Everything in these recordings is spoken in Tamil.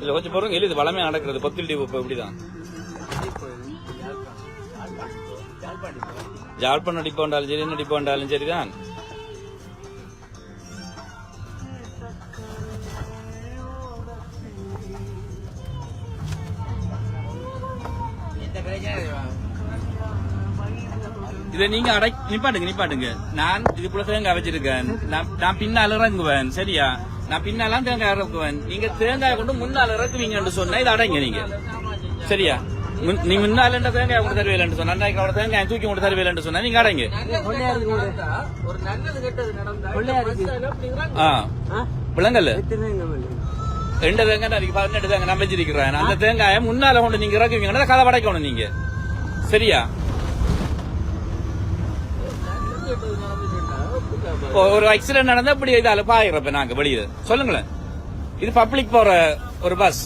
இல்ல கொஞ்சம் பொறுங்க எழுது இது வளமே நடக்கிறது. பத்தில் டி இப்ப இப்படிதான். ஜாழ்பன் டிப்போ வந்தாலும் சரி என்ன டிப்போ வந்தாலும் சரிதான். இதை நீங்க அடை நிப்பாட்டுங்க நிப்பாட்டுங்க. நான் இது புலசங்க வச்சிருக்கேன் நான் நான் பின்னால் இறங்குவேன். சரியா? நான் பின்னாலாம் தேங்காய் இறக்குவேன். நீங்க தேங்காய் கொண்டு முன்னால் இறக்குவீங்கன்னு சொன்னா இதை அடைங்க நீங்க. சரியா? நீ முன்னால தேங்காய் கொண்டு தருவேலன்னு சொன்னா அன்னைக்கு அவட தேங்காய் தூக்கி கொண்டு தருவேலன்னு சொன்னா நீங்க அடைங்க? விளங்கல்ல? ரெண்டு தேங்காய் அதுக்கு பதினெட்டு தேங்காய் நான் வச்சிருக்கிறேன் அந்த தேங்காயை முன்னால கொண்டு நீங்க இறக்குவீங்கன்னா கதை படைக்கணும் நீங்க. சரியா? ஒரு ஆக்சிடென்ட் நடந்தா இப்படி இதால பாயிரப்ப நாங்க வெளியே சொல்லுங்களேன். இது பப்ளிக் போற ஒரு பஸ்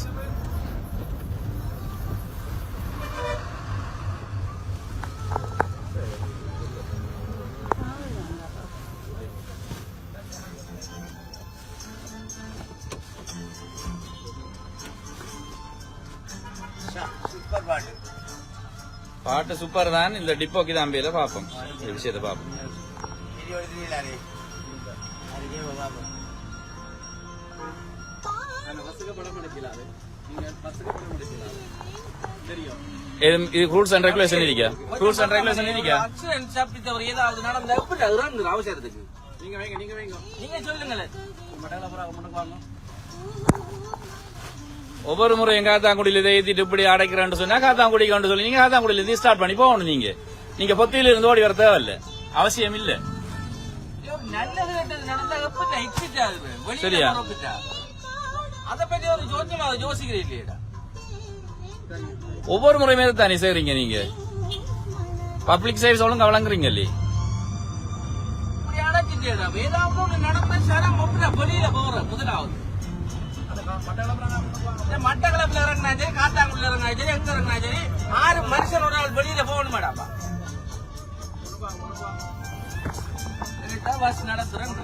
பாட்டு சூப்பர் தான். இந்த டிப்போக்கு தான் பேர பாப்போம். இந்த விஷயத்தை பாப்போம். இது இது ரூல்ஸ் அண்ட் ரெகுலேஷன் இருக்கா ரூல்ஸ் அண்ட் ரெகுலேஷன் இருக்கா ஆக்சிடென்ட் தவிர ஏதாவது நடந்தா எப்படி அவசரத்துக்கு நீங்க வைங்க நீங்க வைங்க நீங்க சொல்லுங்களேன் ஒவ்வொரு முறை எங்க காத்தாங்குடியில இதை ஏத்திட்டு இப்படி அடைக்கிறேன்னு சொன்னா காத்தாங்குடிக்கு சொல்லி நீங்க காத்தாங்குடியில இருந்து ஸ்டார்ட் பண்ணி போகணும் நீங்க. நீங்க பொத்தியில இருந்து ஓடி வர தேவையில்ல. அவசியம் இல்லை நல்லது கெட்டது நடந்தா எப்படி எக்ஸிட் வெளியில சரியா? புறப்பட்டா. அத பத்தி ஒரு யோசனை யோசிக்கிறீங்க இல்லையா ஒவ்வொரு முறையுமே தானே செய்றீங்க நீங்க. பப்ளிக் சர்வீஸ் ஒழுங்கா வழங்குறீங்க இல்லையே ஏதாவது ஒண்ணு நடந்தா சரம் வெளியில போற முதலாவது. மட்டக்களப்புல இறங்கினா சரி காத்தாங்குடியில இறங்கினா சரி எங்க இறங்கினா சரி ஆறு மனுஷன் ஒரு ஆள் வெளியில போகணும் மேடாப்பா பஸ் நடத்துறேன்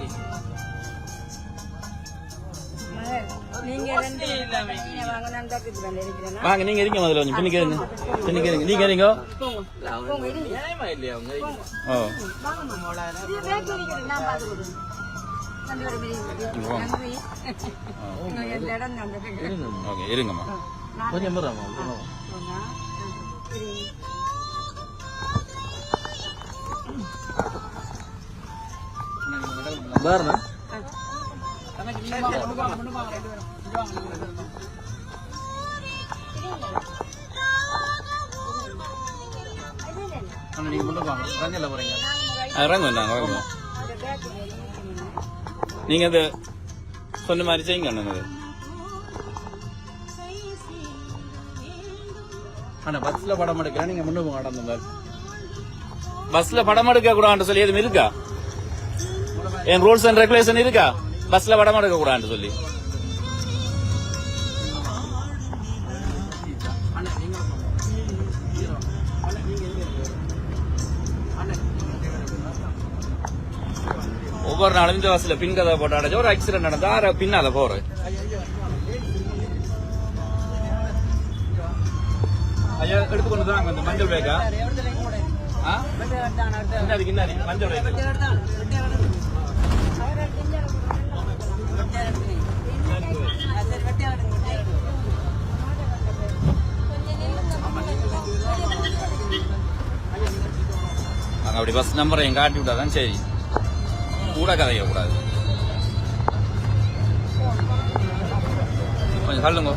நீங்க ரெண்டு வசதி இல்லாம நீங்க வாங்க நீங்க இருங்க முதல்ல கொஞ்சம். பின்னுக்கு இருங்க. பின்னுக்கு இருங்க. நீங்க இருங்க. போங்க இருங்க நியாயமா இல்லையா? அவங்க ஓ. வாங்க. மாமா போங்க இருங்க பாருங்க நீங்க மட்டும் வாங்க. ரஞ்சல்ல போறீங்க. இறங்குவோம் நாங்க இறங்குவோம் அந்த பேக் இருக்கிறது நீங்க அது சொன்ன மாதிரி செய்யுங்க அண்ணன் அது ஆனா பஸ்ல படம் எடுக்கிறேன் நீங்க முன்னு போங்க மாதிரி. பஸ்ல படம் எடுக்க கூடாதுன்னு சொல்லி எதுவும் இருக்கா? என் ரூல்ஸ் அண்ட் ரெகுலேஷன் இருக்கா? பஸ்ல படம் எடுக்க கூடாதுன்னு சொல்லி. ஒவ்வொரு நாளும் இந்த பஸ்ல பின் கதை போட்டு அடைச்சு ஒரு ஆக்சிடென்ட் நடந்தா பின்னால போறேன் ஐயா எடுத்துக்கொண்டு தான் அந்த மஞ்சள் பேக்கா மஞ்சள் பேக் அப்படி பஸ் நம்பரையும் காட்டி விட்டாதான் சரி. கூட கதைக்க கூடாது கொஞ்சம் சொல்லுங்க.